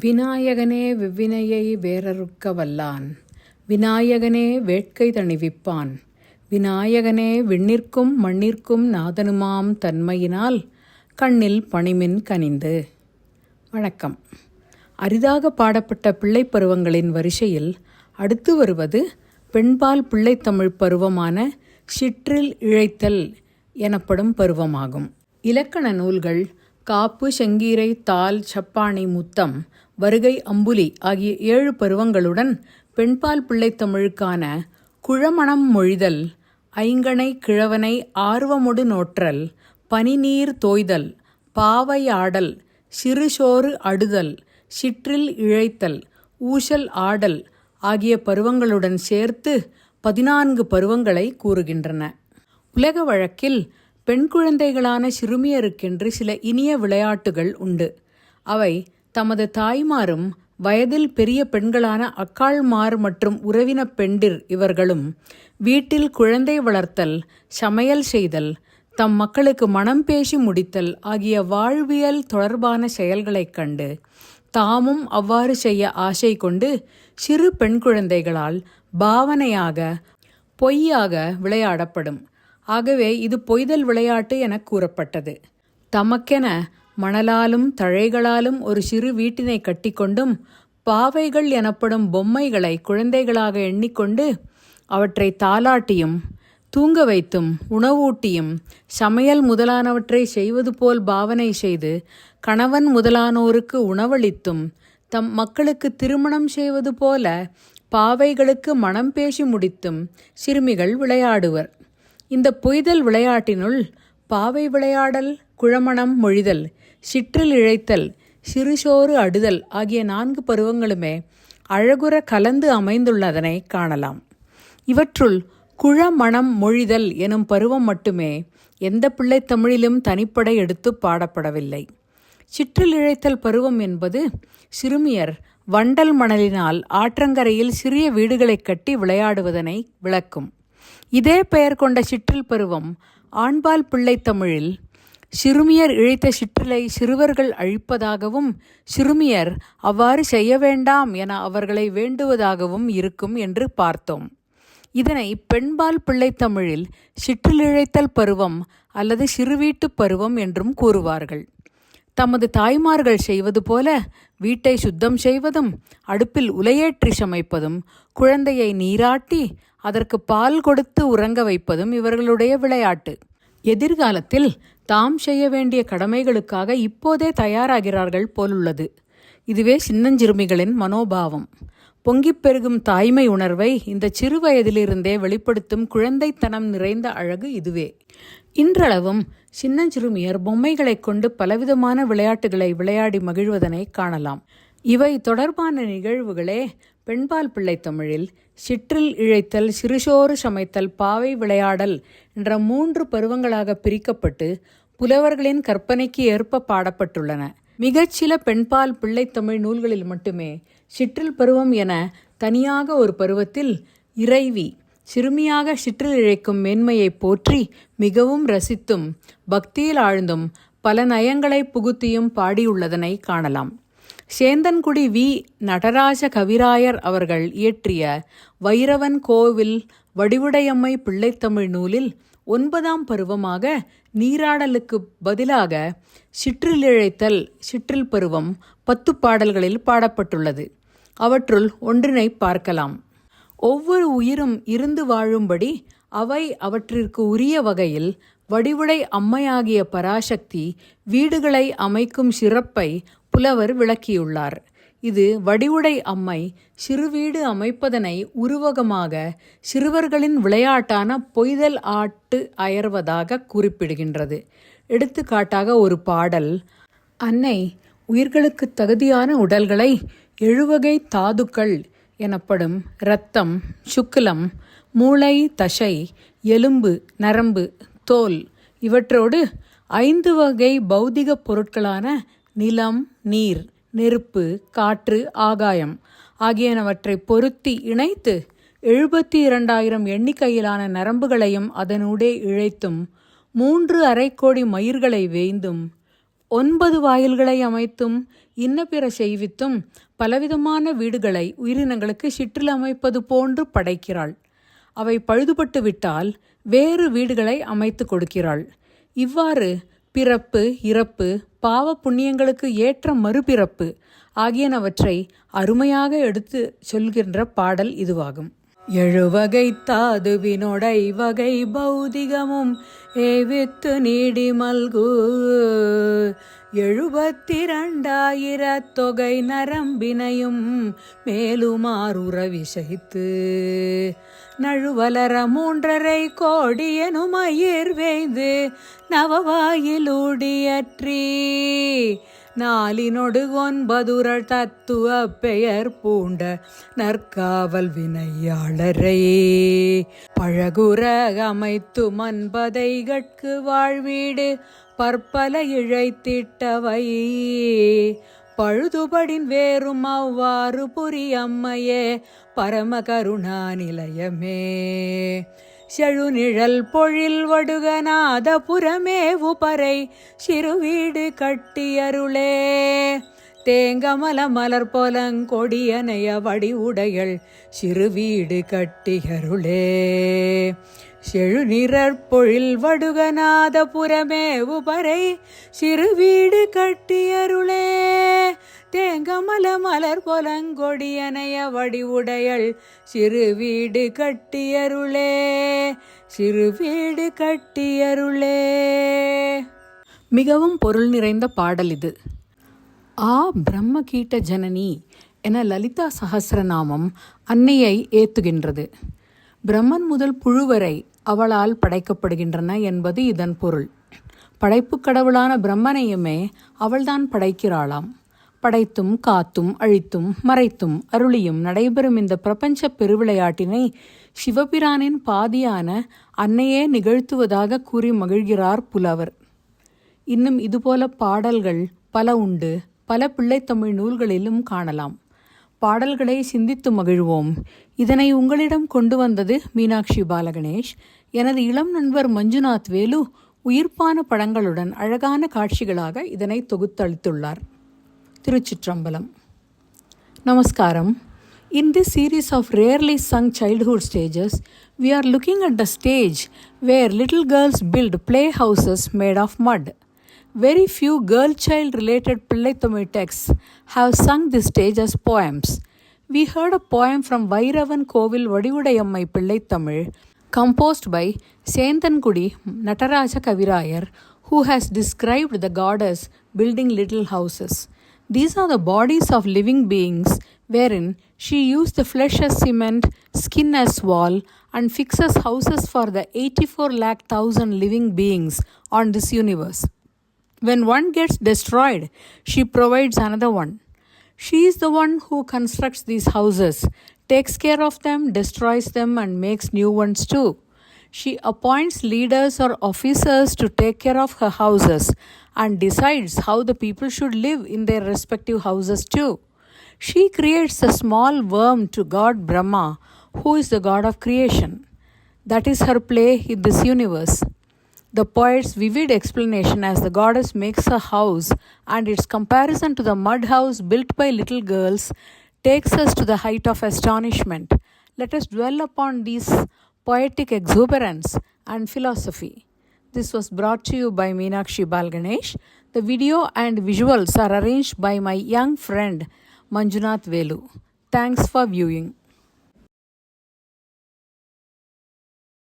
விநாயகனே வெவ்வினையை வேறறுக்க வல்லான் விநாயகனே வேட்கை தணிவிப்பான். விநாயகனே விண்ணிற்கும் மண்ணிற்கும் நாதனுமாம் தன்மையினால் கண்ணில் பணிமின் கனிந்து. வணக்கம். அரிதாக பாடப்பட்ட பிள்ளை பருவங்களின் வரிசையில் அடுத்து வருவது பெண்பால் பிள்ளைத்தமிழ் பருவமான சிற்றில் இழைத்தல் எனப்படும் பருவமாகும். இலக்கண நூல்கள் காப்பு செங்கீரை தால் சப்பானை முத்தம் வருகை அம்புலி ஆகிய ஏழு பருவங்களுடன் பெண்பால் பிள்ளைத்தமிழுக்கான குழமணம் மொழிதல் ஐங்கணை கிழவனை ஆர்வமொடு நோற்றல் பனிநீர் தோய்தல் பாவை ஆடல் சிறுசோறு அடுதல் சிற்றில் இழைத்தல் ஊசல் ஆடல் ஆகிய பருவங்களுடன் சேர்த்து பதினான்கு பருவங்களை கூறுகின்றன. உலக வழக்கில் பெண் குழந்தைகளான சிறுமியருக்கென்று சில இனிய விளையாட்டுகள் உண்டு. அவை தமது தாய்மாரும் வயதில் பெரிய பெண்களான அக்காள்மார் மற்றும் உறவின பெண்டிர் இவர்களும் வீட்டில் குழந்தை வளர்த்தல் சமையல் செய்தல் தம் மக்களுக்கு மனம் பேசி முடித்தல் ஆகிய வாழ்வியல் தொடர்பான செயல்களைக் கண்டு தாமும் அவ்வாறு செய்ய ஆசை கொண்டு சிறு பெண் குழந்தைகளால் பாவனையாக பொய்யாக விளையாடப்படும். ஆகவே இது பொய்தல் விளையாட்டு என கூறப்பட்டது. தமக்கென மணலாலும் தழைகளாலும் ஒரு சிறு வீட்டினை கட்டிக்கொண்டும் பாவைகள் எனப்படும் பொம்மைகளை குழந்தைகளாக எண்ணிக்கொண்டு அவற்றை தாலாட்டியும் தூங்க வைத்தும் உணவூட்டியும் சமையல் முதலானவற்றை செய்வது போல் பாவனை செய்து கணவன் முதலானோருக்கு உணவளித்தும் தம் மக்களுக்கு திருமணம் செய்வது போல பாவைகளுக்கு மனம் பேசி முடித்தும் சிறுமிகள் விளையாடுவர். இந்த பொய்தல் விளையாட்டினுள் பாவை விளையாடல் குழமணம் மொழிதல் சிற்றில் இழைத்தல் சிறுசோறு அடுதல் ஆகிய நான்கு பருவங்களுமே அழகுற கலந்து அமைந்துள்ளதனை காணலாம். இவற்றுள் குழமணம் மொழிதல் எனும் பருவம் மட்டுமே எந்த பிள்ளை தமிழிலும் தனிப்படை எடுத்து பாடப்படவில்லை. சிற்றில் இழைத்தல் பருவம் என்பது சிறுமியர் வண்டல் மணலினால் ஆற்றங்கரையில் சிறிய வீடுகளை கட்டி விளையாடுவதனை விளக்கும். இதே பெயர் கொண்ட சிற்றில் பருவம் ஆண்பால் பிள்ளை தமிழில் சிறுமியர் இழைத்த சிற்றிலை சிறுவர்கள் அழிப்பதாகவும் சிறுமியர் அவ்வாறு செய்ய வேண்டாம் என அவர்களை வேண்டுவதாகவும் இருக்கும் என்று பார்த்தோம். இதனை பெண்பால் பிள்ளைத்தமிழில் சிற்றிலிழைத்தல் பருவம் அல்லது சிறுவீட்டுப் பருவம் என்றும் கூறுவார்கள். தமது தாய்மார்கள் செய்வது போல வீட்டை சுத்தம் செய்வதும் அடுப்பில் உலையேற்றி சமைப்பதும் குழந்தையை நீராட்டி அதற்கு பால் கொடுத்து உறங்க வைப்பதும் இவர்களுடைய விளையாட்டு. எதிர்காலத்தில் தாம் செய்ய வேண்டிய கடமைகளுக்காக இப்போதே தயாராகிறார்கள் போலுள்ளது. இதுவே சின்னஞ்சிறுமிகளின் மனோபாவம். பொங்கிப் பெருகும் தாய்மை உணர்வை இந்த சிறு வயதிலிருந்தே வெளிப்படுத்தும் குழந்தைத்தனம் நிறைந்த அழகு இதுவே. இன்றளவும் சின்னஞ்சிறுமியர் பொம்மைகளைக் கொண்டு பலவிதமான விளையாட்டுகளை விளையாடி மகிழ்வதனை காணலாம். இவை தொடர்பான நிகழ்வுகளே பெண்பால் பிள்ளை தமிழில் சிற்றில் இழைத்தல் சிறுசோறு சமைத்தல் பாவை விளையாடல் என்ற மூன்று பருவங்களாக பிரிக்கப்பட்டு புலவர்களின் கற்பனைக்கு ஏற்ப பாடப்பட்டுள்ளன. மிகச்சில பெண்பால் பிள்ளைத்தமிழ் நூல்களில் மட்டுமே சிற்றில் பருவம் என தனியாக ஒரு பருவத்தில் இறைவி சிறுமியாக சிற்றில் இழைக்கும் மேன்மையை போற்றி மிகவும் ரசித்தும் பக்தியில் ஆழ்ந்தும் பல நயங்களை புகுத்தியும் பாடியுள்ளதனை காணலாம். சேந்தன்குடி வி. நடராஜ கவிராயர் அவர்கள் இயற்றிய வைரவன் கோவில் வடிவுடையம்மை பிள்ளைத்தமிழ் நூலில் ஒன்பதாம் பருவமாக நீராடலுக்கு பதிலாக சிற்றிலிழைத்தல் சிற்றில் பருவம் பத்து பாடல்களில் பாடப்பட்டுள்ளது. அவற்றுள் ஒன்றினை பார்க்கலாம். ஒவ்வொரு உயிரும் இருந்து வாழும்படி அவை அவற்றிற்கு உரிய வகையில் வடிவுடை அம்மையாகிய பராசக்தி வீடுகளை அமைக்கும் சிறப்பை புலவர் விளக்கியுள்ளார். இது வடிவுடை அம்மை சிறுவீடு அமைப்பதனை உருவகமாக சிறுவர்களின் விளையாட்டான பொய்தல் ஆட்டு அயர்வதாக குறிப்பிடுகின்றது. எடுத்துக்காட்டாக ஒரு பாடல் அன்னை உயிர்களுக்கு தகுதியான உடல்களை எழுவகை தாதுக்கள் எனப்படும் இரத்தம் சுக்கிலம் மூளை தசை எலும்பு நரம்பு தோல் இவற்றோடு ஐந்து வகை பௌதிக பொருட்களான நிலம் நீர் நெருப்பு காற்று ஆகாயம் ஆகியனவற்றை பொருத்தி இணைத்து எழுபத்தி இரண்டாயிரம் எண்ணிக்கையிலான நரம்புகளையும் அதனூடே இழைத்தும் மூன்று அரைக்கோடி மயிர்களை வேய்ந்தும் ஒன்பது வாயில்களை அமைத்தும் இன்ன பிற செய்வித்தும் பலவிதமான வீடுகளை உயிரினங்களுக்கு சிற்றில் அமைப்பது போன்று படைக்கிறாள். அவை பழுதுபட்டு விட்டால் வேறு வீடுகளை அமைத்து கொடுக்கிறாள். இவ்வாறு பிறப்பு இறப்பு பாவ புண்ணியங்களுக்கு ஏற்ற மறுபிறப்பு ஆகியனவற்றை அருமையாக எடுத்து சொல்கின்ற பாடல் இதுவாகும். எழுவகை தாதுவினொடை வகை பௌதிகமும் ஏவித்து நீடி மல்கு. எழுபத்திரண்டாயிர தொகை நரம்பினையும் மேலுமாறுற விஷயித்து நழுவலர மூன்றரை கோடியனும் அயிர் வேய்ந்து நவவாயிலூடியற்றி. நாலினொடு ஒன்பதுரள் தத்துவ பெயர் பூண்ட நற்காவல் வினையாளரை. பழகுற அமைத்து மன்பதை கட்கு வாழ்வீடு பற்பல இழைத்திட்டவை. பழுதுபடின் வேறும் அவ்வாறு புரியம்மையே பரம கருணா நிலையமே. செழுநிழல் பொழில் வடுகநாத புறமேவு பறை சிறுவீடு கட்டியருளே தேங்கமல மலர் போலங்கொடியனைய வடி உடையள் சிறுவீடு கட்டியருளே செழுநிறற் பொழில் வடுகநாத புறமேவு பறை சிறுவீடு கட்டியருளே. தேங்கமல மலர் பொலங்கொடியனைய வடிவுடையள் சிறு வீடு கட்டியருளே. சிறு வீடு கட்டியருளே. மிகவும் பொருள் நிறைந்த பாடல் இது. ஆ பிரம்மகீட்ட ஜனனி என லலிதா சகசிரநாமம் அன்னையை ஏத்துகின்றது. பிரம்மன் முதல் புழுவரை அவளால் படைக்கப்படுகின்றன என்பது இதன் பொருள். படைப்பு கடவுளான பிரம்மனையுமே அவள்தான் படைக்கிறாளாம். படைத்தும் காத்தும் அழித்தும் மறைத்தும் அருளியும் நடைபெறும் இந்த பிரபஞ்ச பெருவிளையாட்டினை சிவபிரானின் பாதியான அன்னையே நிகழ்த்துவதாக கூறி மகிழ்கிறார் புலவர். இன்னும் இதுபோல பாடல்கள் பல உண்டு. பல பிள்ளைத்தமிழ் நூல்களிலும் காணலாம். பாடல்களை சிந்தித்து மகிழ்வோம். இதனை உங்களிடம் கொண்டு வந்தது மீனாட்சி பாலகணேஷ். எனது இளம் நண்பர் மஞ்சுநாத் வேலு உயிர்ப்பான படங்களுடன் அழகான காட்சிகளாக இதனை தொகுத்தளித்துள்ளார். திருச்சிற்றம்பலம். நமஸ்காரம். In this series of rarely sung childhood stages, we are looking at the stage where little girls build playhouses made of mud. Very few girl child related Pillai texts have sung this stage as poems. We heard a poem from Vairavan Kovil Vadivudayamai Pillai Tamil, composed by Sendankudi Nataraja Kavirayar, who has described the goddess building little houses. These are the bodies of living beings wherein she used the flesh as cement, skin as wall, and fixes houses for the 84 lakh thousand living beings on this universe. When one gets destroyed, she provides another one. She is the one who constructs these houses, takes care of them, destroys them, and makes new ones too. She appoints leaders or officers to take care of her houses and decides how the people should live in their respective houses too. She creates a small worm to God Brahma, who is the God of creation. That is her play in this universe. The poet's vivid explanation as the goddess makes a house and its comparison to the mud house built by little girls takes us to the height of astonishment. Let us dwell upon these poetic exuberance and philosophy. This was brought to you by Meenakshi Balganesh. The video and visuals are arranged by my young friend Manjunath Velu. Thanks for viewing.